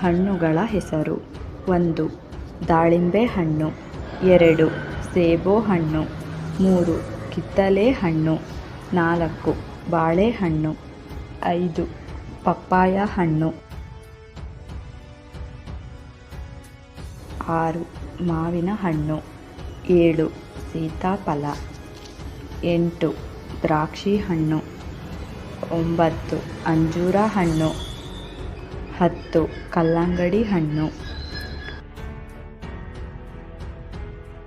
ಹಣ್ಣುಗಳ ಹೆಸರು. ಒಂದು, ದಾಳಿಂಬೆ ಹಣ್ಣು. ಎರಡು, ಸೇಬು ಹಣ್ಣು. ಮೂರು, ಕಿತ್ತಲೆ ಹಣ್ಣು. ನಾಲ್ಕು ಬಾಳೆಹಣ್ಣು ಐದು, ಪಪ್ಪಾಯ ಹಣ್ಣು. ಆರು, ಮಾವಿನ ಹಣ್ಣು. ಏಳು, ಸೀತಾಫಲ. ಎಂಟು, ದ್ರಾಕ್ಷಿ ಹಣ್ಣು. ಒಂಬತ್ತು, ಅಂಜೂರ ಹಣ್ಣು. ಹತ್ತು. ಕಲ್ಲಂಗಡಿ ಹಣ್ಣು.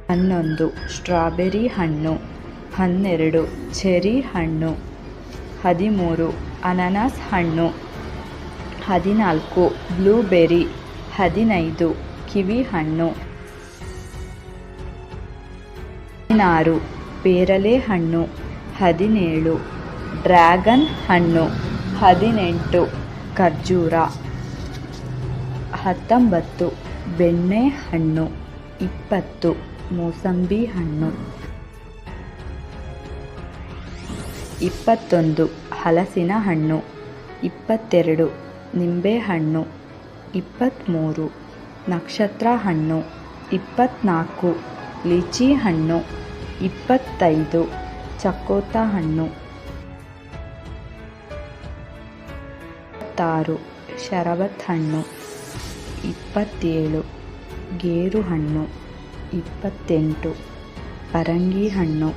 ಹನ್ನೊಂದು. ಸ್ಟ್ರಾಬೆರಿ ಹಣ್ಣು. ಹನ್ನೆರಡು. ಚೆರಿ ಹಣ್ಣು. ಹದಿಮೂರು. ಅನಾನಸ್ ಹಣ್ಣು. ಹದಿನಾಲ್ಕು. ಬ್ಲೂಬೆರಿ. ಹದಿನೈದು. ಕಿವಿ ಹಣ್ಣು. ಹದಿನಾರು. ಪೇರಲೆ ಹಣ್ಣು. ಹದಿನೇಳು. ಡ್ರ್ಯಾಗನ್ ಹಣ್ಣು. ಹದಿನೆಂಟು. ಖರ್ಜೂರ. ಹತ್ತೊಂಬತ್ತು ಬೆಣ್ಣೆಹಣ್ಣು ಇಪ್ಪತ್ತು, ಮೂಸಂಬಿ ಹಣ್ಣು. ಇಪ್ಪತ್ತೊಂದು, ಹಲಸಿನ ಹಣ್ಣು. ಇಪ್ಪತ್ತೆರಡು ನಿಂಬೆಹಣ್ಣು ಇಪ್ಪತ್ತ್ಮೂರು ನಕ್ಷತ್ರ ಹಣ್ಣು. ಇಪ್ಪತ್ತ್ನಾಲ್ಕು ಲೀಚಿ ಹಣ್ಣು. ಇಪ್ಪತ್ತೈದು ಚಕೋತ ಹಣ್ಣು. ಇಪ್ಪತ್ತಾರು, ಶರಬತ್ ಹಣ್ಣು. ಇಪ್ಪತ್ತೇಳು. ಗೇರು ಹಣ್ಣು ಇಪ್ಪತ್ತೆಂಟು. ಪರಂಗಿ ಹಣ್ಣು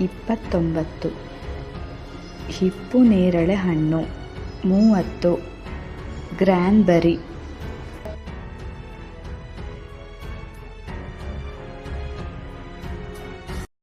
ಇಪ್ಪತ್ತೊಂಬತ್ತು. ಹಿಪ್ಪು ನೇರಳೆ ಹಣ್ಣು ಮೂವತ್ತು. ಗ್ರ್ಯಾನ್ಬೆರಿ